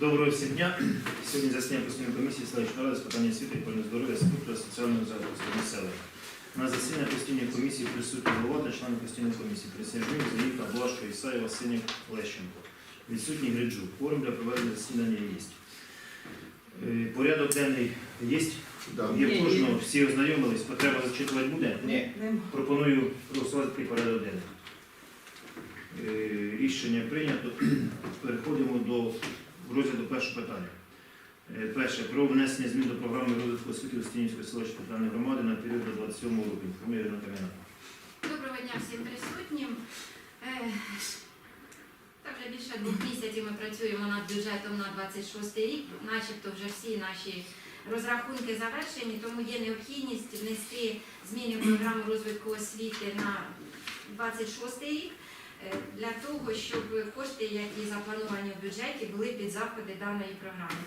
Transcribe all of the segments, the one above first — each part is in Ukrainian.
Доброго всім дня. Сьогодні засідання постійної комісії селищної ради з питань освіти, охорони здоров'я, спорту соціального захисту населення. На засідання постійної комісії присутні голова та члени постійної комісії Присяжних, Заїка, Блашко, Ісаєва, Синік, Лещенко. Відсутній Гриджу. Форум для проведення засідання є. Е, Порядок денний є? Да. Є в кожного, всі ознайомились, потреба зачитувати буде? Ні. Пропоную проголосувати такий порядок денний. Е, Рішення прийнято. Переходимо до першого питання. Е, Перше. Про внесення змін до програми розвитку освіти Устинівської селищної територіальної громади на період до 27 року. Інформує Ірина Кам'яна. Доброго дня всім присутнім. Е, Так вже більше двох місяців ми працюємо над бюджетом на 26 рік, начебто вже всі наші розрахунки завершені, тому є необхідність внести зміни в програму розвитку освіти на 26 рік для того, щоб кошти, які заплановані в бюджеті, були під заходи даної програми.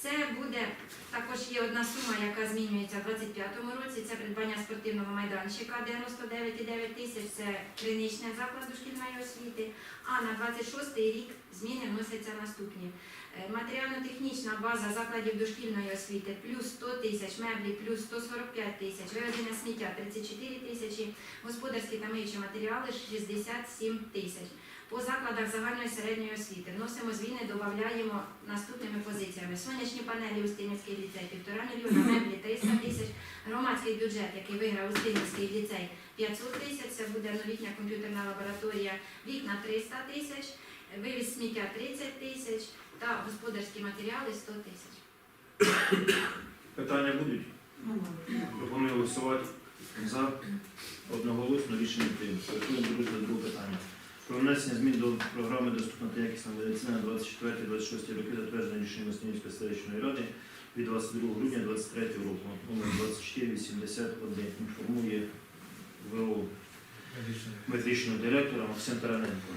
Це буде також є одна сума, яка змінюється в 25-му році. Це придбання спортивного майданчика 99,9 тисяч. Це клінічний заклад дошкільної освіти. А на 26-й рік зміни вносяться наступні. Е, Матеріально-технічна база закладів дошкільної освіти плюс 100 тисяч, меблі плюс 145 тисяч, вивезення сміття 34 тисячі, господарські та миючі матеріали 67 тисяч. По закладах загальної середньої освіти вносимо зміни, додаємо наступними позиціями. Сонячні панелі Устинівський ліцей, півтора мільйона, меблі 300 тисяч, громадський бюджет, який виграв Устинівський ліцей 500 тисяч, це буде новітня комп'ютерна лабораторія, вікна 300 тисяч, вивіз сміття 30 тисяч та господарські матеріали 100 тисяч. Питання будуть? Пропоную голосувати за одноголосно рішення прийнято. Переходимо до розгляду другого питання. Про внесення змін до програми доступна та якісна медицина 24-26 роки, затвердженої рішенням Оснівської селищної ради від 22 грудня 2023 року, номер 2481. Інформує ВО медичного директора Максим Тараненко.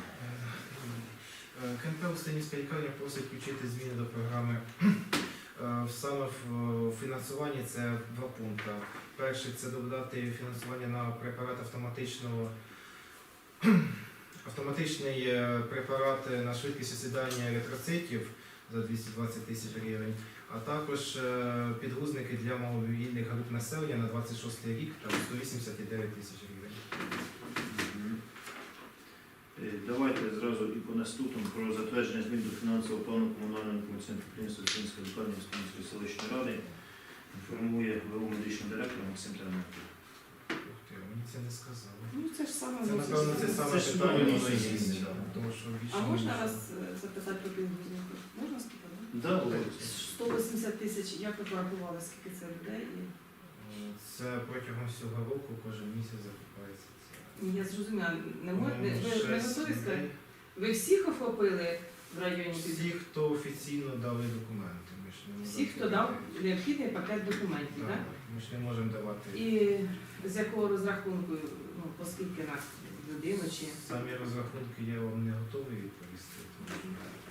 КНП Устинівська лікарня просить включити зміни до програми. Е, Саме в фінансуванні це два пункти. Перший це додати фінансування на препарат автоматичного автоматичний е, препарат на швидкість осідання еритроцитів за 220 тисяч гривень, а також е, підгузники для маловільних груп населення на 26 рік там 189 тисяч гривень. Давайте зразу і по наступному про затвердження змін до фінансового плану комунального некомерційного підприємства Української лікарні Української селищної ради. Інформує ВО медичного директора Максим Тараненко. Мені це не сказали. Ну це ж саме Це, напевно, це саме Це ж питання, воно є. зміни, да. Тому що більше А можна нічого. вас е, запитати по підгузнику? Можна спитати? Да, Володя? 180 тисяч, як ви порахували, скільки це людей? І... Е, Це протягом всього року кожен місяць закупається. Я зрозуміла, не можна По-моєму, ви, ви готові сказати? Ви всіх охопили в районі Всі, хто офіційно дали документи. Ми ж не можемо Всі, хто дав необхідний пакет документів, Так? Ми ж не можемо давати. І з якого розрахунку, ну, поскільки нас людину чи... Самі розрахунки я вам не готовий відповісти. тому що.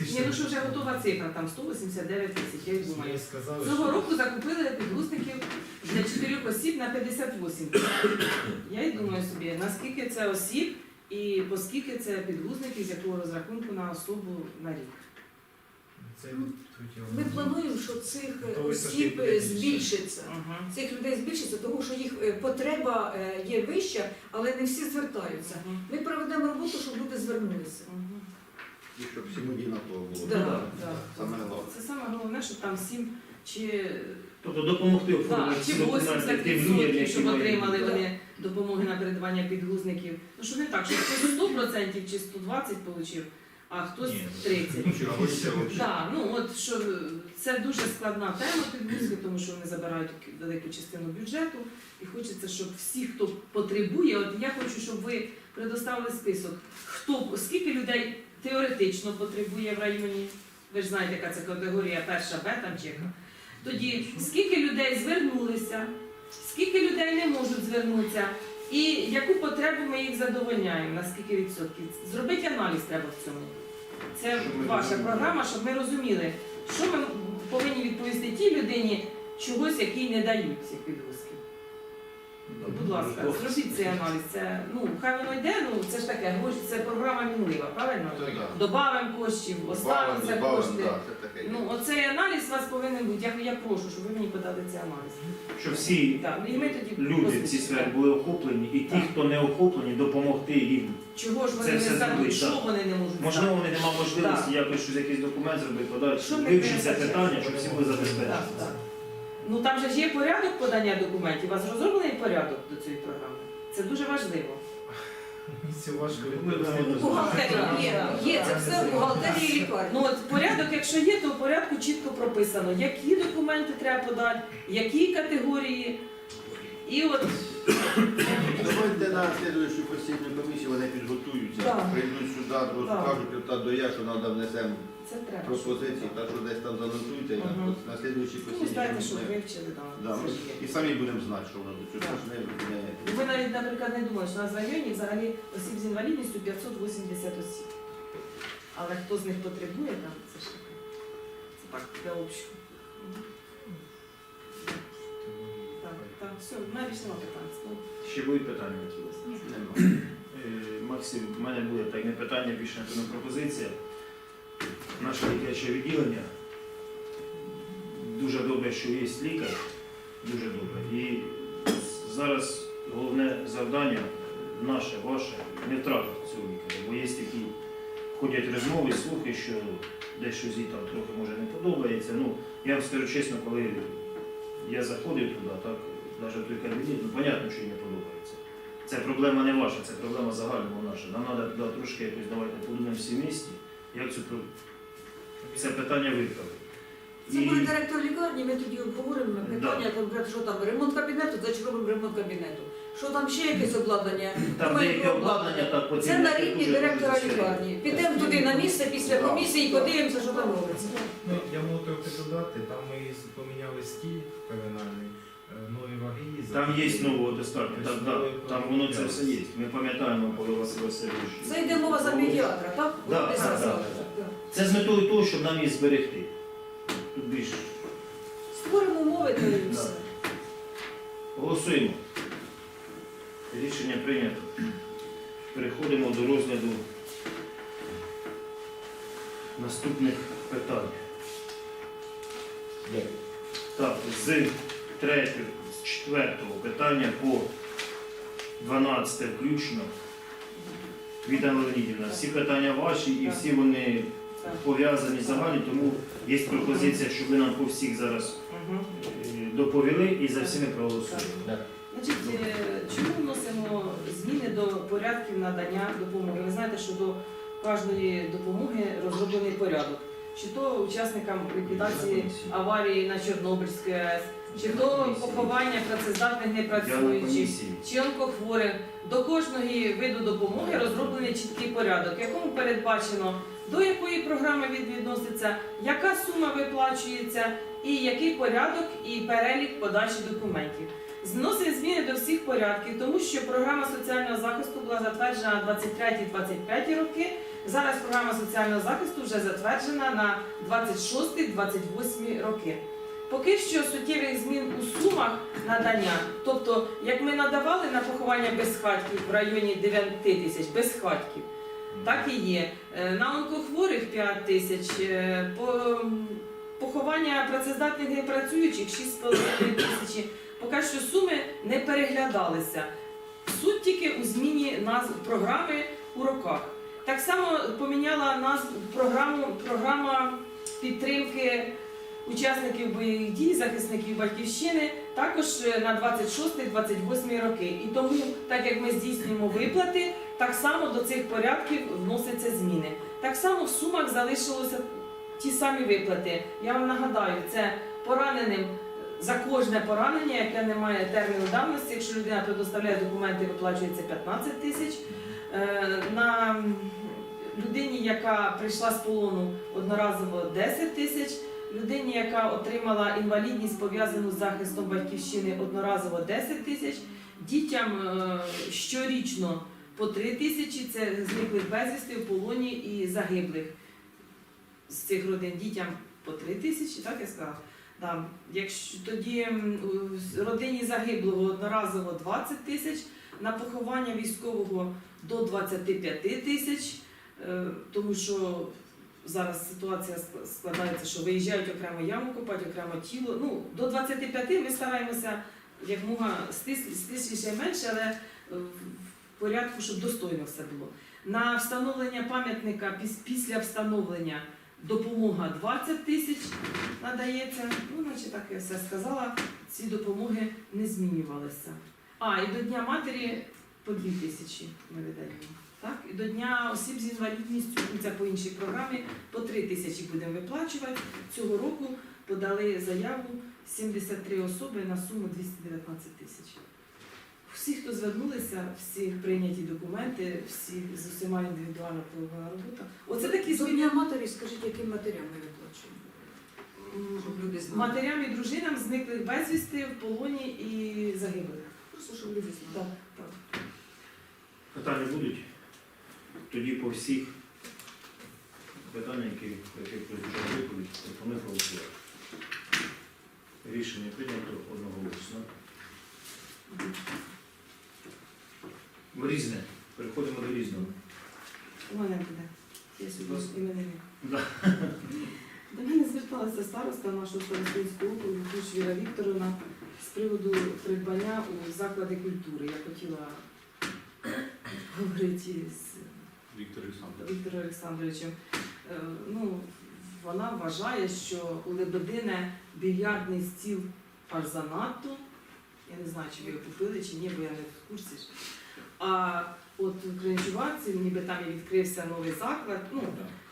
Ні, ну що вже готова цифра, там 189 тисяч, я думаю. Сказали, Цього що року закупили підгузників для 4 осіб на 58. Я й думаю собі, наскільки це осіб і поскільки це підгузників, з якого розрахунку на особу на рік. це вам Ми плануємо, що цих е, осіб збільшиться. Ага. Цих людей збільшиться, тому що їх е, потреба е, є вища, але не всі звертаються. Ми проведемо роботу, щоб люди звернулися. І щоб всім однаково було. Да, да. да. Саме головне. Це саме головне, що там сім чи, Тобто допомогти да, оформити чи ці документи тим людям, які щоб мають- отримали Да. вони допомоги на придбання підгузників. Ну що не так, що хтось 100% чи 120 отримав, а хтось Ні. 30. Ну, чи або ще взагалі. Так, ну от що це дуже складна тема підгузки, тому що вони забирають велику частину бюджету. І хочеться, щоб всі, хто потребує, от я хочу, щоб ви предоставили список, хто скільки людей теоретично потребує в районі. Ви ж знаєте, яка це категорія перша Б там чи яка. Тоді скільки людей звернулися, скільки людей не можуть звернутися, і яку потребу ми їх задовольняємо, на скільки відсотків. Зробити аналіз треба в цьому. Це ваша програма, щоб ми розуміли, що ми повинні відповісти тій людині чогось, якій не дають цих підгузків. Будь ласка, зробіть цей аналіз. Це ну хай воно йде. Ну це ж таке гроші, це програма мінлива, правильно? Добавимо коштів, оставимося кошти. Ну оцей аналіз у вас повинен бути. Я, я прошу, щоб ви мені подали цей аналіз. Щоб всі Так, і ми тоді люди в цій сфері були охоплені, і ті, Так. хто не охоплені, допомогти їм. Чого ж Це вони все не зробить, здадуть? Що так. вони не можуть Можливо, вони не мають можливості якось щось якийсь документ зробити, подати, Що не вивчити це питання, щоб всі були Так, забезпечені. так. Ну там же ж є порядок подання документів. У вас розроблений порядок до цієї програми. Це дуже важливо. Це важко відповідати. Бухгалтерія є, є це все в бухгалтерії лікарні. Ну от порядок, якщо є, то в порядку чітко прописано, які документи треба подати, які категорії. І от Давайте на слідуючу постійну комісію, вони підготуються, Так. прийдуть сюди, розкажуть та до я, що треба внесемо це треба. пропозиції, так що десь там занотуйте, я Мгм. на слідуючій Ну, постійній знаєте, що комісії. вивчили, Да, ми ж. І самі будемо знати, що воно до цього. Так. Ж не- не- Ви навіть, наприклад, не думали, що у нас в районі взагалі осіб з інвалідністю 580 осіб. Але хто з них потребує, там це ж таке. Це так для общого. Так, все, питань. Ну, Ще будуть питання якісь? Нема. Е, Максим, в мене буде так не питання, більше напевно пропозиція. Наше дитяче відділення. Дуже добре, що є лікар. Дуже добре. І зараз головне завдання наше, ваше, не втратити цього лікаря. Бо є такі ходять розмови, слухи, що дещо зі там трохи може не подобається. Ну, я вам скажу чесно, коли я заходив туди, так, навіть той кабінет, ну, понятно, що їй не подобається. Це проблема не ваша, це проблема загального наша. Нам треба туди трошки якось давайте подумаємо всі місті, як цю про- це питання виправити. Це буде директор лікарні, ми тоді обговоримо питання, конкретно, що там ремонт кабінету, значить робимо ремонт кабінету. Що там ще якесь обладнання? Там Думаю, деяке обладнання так потрібно. Це на рівні директора лікарні. Підемо туди на місце після Да. комісії і подивимося, що там робиться. Ну, я можу трохи додати, там ми поміняли стіль пеленальний, нові ваги. Там є нового достатньо, так, Тобто да, новий там воно це все є. Ми пам'ятаємо, Павло Василь Васильович. Це йде мова за медіатора, так? Да, десь так, це. так. Так. Це з метою того, щоб нам її зберегти. Тут більше. Створимо умови, то і все. Голосуємо. Рішення прийнято. Переходимо до розгляду наступних питань. Так, з третього, з четвертого питання по 12 включно. Віта Леонідівна, всі питання ваші і всі вони пов'язані загальні, тому є пропозиція, щоб ви нам по всіх зараз е, доповіли і за всіми проголосували. Значить, е, чому вносимо зміни до порядків надання допомоги? Ви знаєте, що до кожної допомоги розроблений порядок. Чи то учасникам ліквідації аварії на Чорнобильській АЕС, чи то поховання працездатних непрацюючих, чи онкохворих. До кожної виду допомоги розроблений чіткий порядок, якому передбачено до якої програми він відноситься, яка сума виплачується, і який порядок і перелік подачі документів. Зносить зміни до всіх порядків, тому що програма соціального захисту була затверджена 23-25 роки. Зараз програма соціального захисту вже затверджена на 26-28 роки. Поки що суттєвих змін у сумах надання, тобто, як ми надавали на поховання безхатків в районі 9 тисяч безхатків, так і є. Е, На онкохворих 5 тисяч, е, поховання працездатних непрацюючих 6,5 тисячі. Поки що суми не переглядалися. Суть тільки у зміні назв програми у роках. Так само поміняла назву програму програма підтримки учасників бойових дій, захисників батьківщини, також е, на 26-28 роки. І тому, так як ми здійснюємо виплати, так само до цих порядків вносяться зміни. Так само в сумах залишилося ті самі виплати. Я вам нагадаю, це пораненим за кожне поранення, яке не має терміну давності, якщо людина предоставляє документи, виплачується 15 тисяч. Е, На людині, яка прийшла з полону одноразово 10 тисяч, людині, яка отримала інвалідність пов'язану з захистом батьківщини одноразово 10 тисяч, дітям е, щорічно по 3 тисячі, це зниклих безвісти в полоні і загиблих з цих родин дітям по 3 тисячі, так я сказала. Да. Якщо тоді родині загиблого одноразово 20 тисяч, на поховання військового до 25 тисяч, е, тому що зараз ситуація складається, що виїжджають окремо яму копати, окремо тіло. Ну, до 25 ми стараємося якмога стис- стисліше і менше, але е, в порядку, щоб достойно все було. На встановлення пам'ятника після встановлення допомога 20 тисяч надається. Ну, наче так я все сказала, ці допомоги не змінювалися. А, і до Дня матері по 2 тисячі ми видаємо. Так? І до Дня осіб з інвалідністю, це по іншій програмі, по 3 тисячі будемо виплачувати. Цього року подали заяву 73 особи на суму 219 тисяч. Всі, хто звернулися, всі прийняті документи, всі з усіма індивідуальна правова робота. Оце такі До. Дня матері, скажіть, яким матерям ми виплачуємо? Щоб люди знали. Матерям і дружинам зниклих безвісти в полоні і загиблих. Просто щоб люди знали. Так, так. Питання будуть? Тоді по всіх питаннях, які прозвучали відповідь, пропоную проголосувати. Рішення прийнято одноголосно. Різне. Переходимо до різного. У мене буде. Я сьогодні іменинник. Да. До мене зверталася староста нашого старостинського округу Віра Вікторовна з приводу придбання у заклади культури. Я хотіла говорити з Віктор Олександрович. Віктором Олександровичем. Е, Ну, вона вважає, що у Лебедине більярдний стіл аж занадто. Я не знаю, чи ви його купили, чи ні, бо я не в курсі. ж. А от у Кринчуватці, ніби там і відкрився новий заклад. Ну,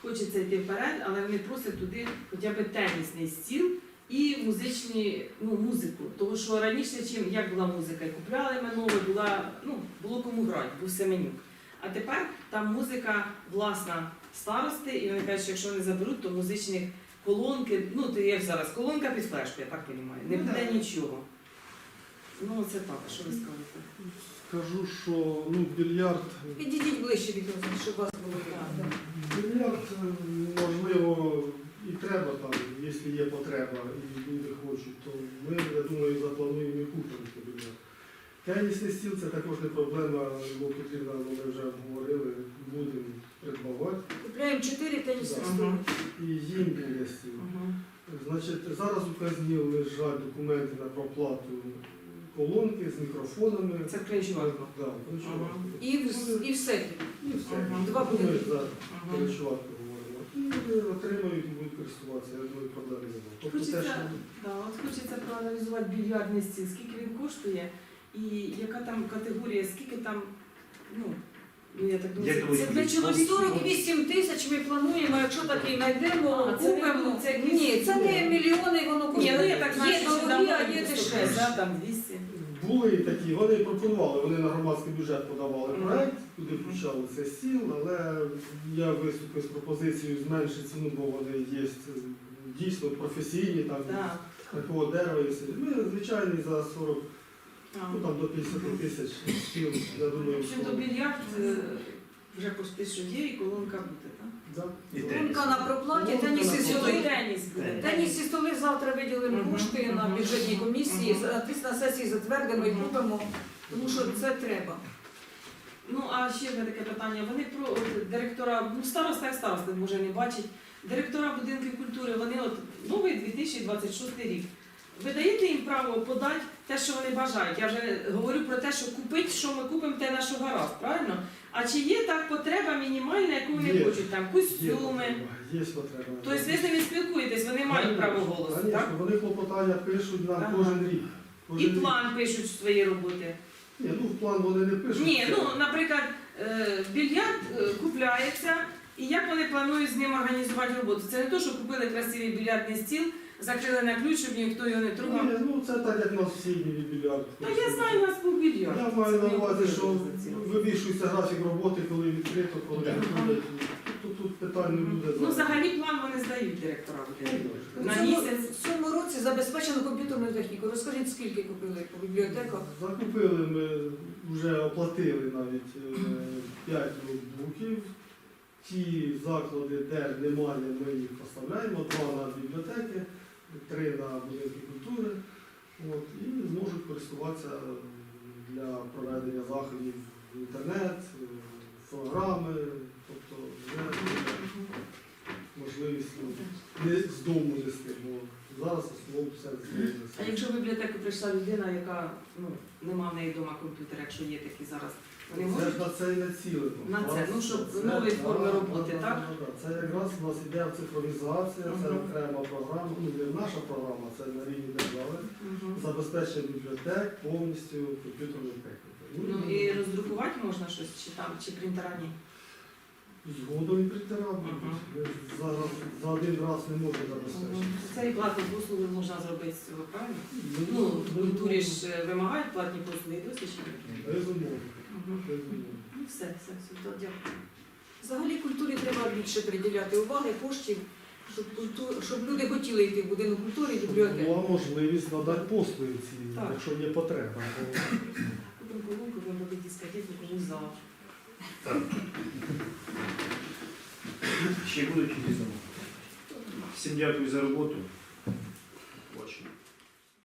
хочеться йти вперед, але вони просять туди хоча б тенісний стіл і музичні, ну, музику. Тому що раніше, чим як була музика, і купляли ми була, ну, було кому грати, був Семенюк. А тепер там музика власна старости, і вони кажуть, що якщо не заберуть, то музичних колонки, ну то є зараз колонка під флешку, я так розумію, не Ну, буде нічого. Ну, це так, що ви скажете? Скажу, що ну, більярд, Підійдіть ближче від нас, щоб вас було більярд е, можливо і треба там, якщо є потреба і люди хочуть, то ми, я думаю, заплануємо і купимо цей. Тенісний стіл це також не проблема, бо потрібно, ми вже обговорили, будемо придбавати. Купляємо чотири тенісні Ага. столи. І їм буде стіл. Значить, зараз у казні лежать документи на проплату колонки з мікрофонами. Це Кринчуватка. Да, Кринчуватка. І в, і в сеті. І все. Ага. Два Ми будинки. Ага. Говоримо. І отримають і будуть користуватися, я думаю, проблем. Тобто те, Хочеться, що да, от хочеться проаналізувати більярдний стіл, скільки він коштує і яка там категорія, скільки там, ну, ну я так думаю, Як це, це для думаєте, чоловіків. 48 тисяч ми плануємо, якщо такий знайдемо, А, це не- купимо. це Ні, це не мільйони, воно Ні, коштує. ну я так знаю, є що дорогі, давно а є 150, дешевші. да, там 200. Були такі, вони пропонували, вони на громадський бюджет подавали Мгм. проект, куди включали цей стіл, але я виступив з пропозицією зменшити ціну, бо вони є дійсно професійні, там Да. такого дерева і все. Ми звичайний за 40, ну там до 50 тисяч стіл, я В думаю, общем, то що більярд е, вже почти що є, і колонка буде, так? да. І теніс. Колонка на проплаті, тенісні на столи. теніс. Тенісні столи завтра виділимо кошти на. Бюджетній комісії, на сесії затвердимо і купимо, тому що це треба. Ну, а ще одне таке питання. Вони про от, директора, ну староста як староста, може не бачить. Директора будинків культури, вони от новий 2026 рік. Ви даєте їм право подати те, що вони бажають. Я вже говорю про те, що купити, що ми купимо, те на що гаразд, правильно? А чи є так потреба мінімальна, яку вони Є. хочуть там, Є костюми? потреба, Є потреба. Тобто ви з ними спілкуєтесь, вони мають право голосу, Конечно, так? Вони клопотання пишуть нам Ага. кожен рік. І Кожен рік. план пишуть свої роботи. Ні, ну в план вони не пишуть. Ні, ну, наприклад, е, більярд е, купляється, і як вони планують з ним організувати роботу? Це не то, що купили красивий більярдний стіл, закрили на ключ, щоб ніхто його не трогав. Ні, ну це так, як у нас всі більярд. Та я знаю, у нас був більярд. Я маю на увазі, що вивішується графік роботи, коли відкрито, коли виходять. Тут, тут питань не буде. Ну, взагалі план вони здають директора На місяць. в цьому році забезпечено комп'ютерну техніку. Розкажіть, скільки купили по бібліотеках? Закупили ми, вже оплатили навіть 5 ноутбуків. Ті заклади, де немає, ми їх поставляємо, два на бібліотеки, три на будинки культури. От, і зможуть користуватися для проведення заходів в інтернет, е, фонограми, тобто можливість ну, не з дому нести, бо зараз основно все з А якщо в бібліотеку прийшла людина, яка ну, нема в неї вдома комп'ютера, якщо є такі зараз, вони Це можуть? ж на це і націлено. На це, ну, щоб це- нові да, форми да, роботи, да, так? да, да. Це якраз у нас іде цифровізація, це Мгм. окрема програма, ну не наша програма, це на рівні держави. Мгм. Забезпечення бібліотек повністю комп'ютерною технікою. Ну і роздрукувати можна щось, чи там, чи принтера ні? Згодом і принтера Мгм. Зараз за один раз не можна забезпечити. Це і платну послугу можна зробити з цього, правильно? Ну, Ну, в культурі ж е, вимагають платні послуги, і досі ще не. Безумовно. Ну все, все, все, то дякую. Взагалі культурі треба більше приділяти уваги, коштів, щоб, культу- щоб люди хотіли йти в будинок культури і бібліотеку. Була можливість надати послуги ці, Так. якщо є потреба. Купимо колонку, будемо робити дискотеку, комусь зал. Ще будуть якісь замовлення? Всім дякую за роботу.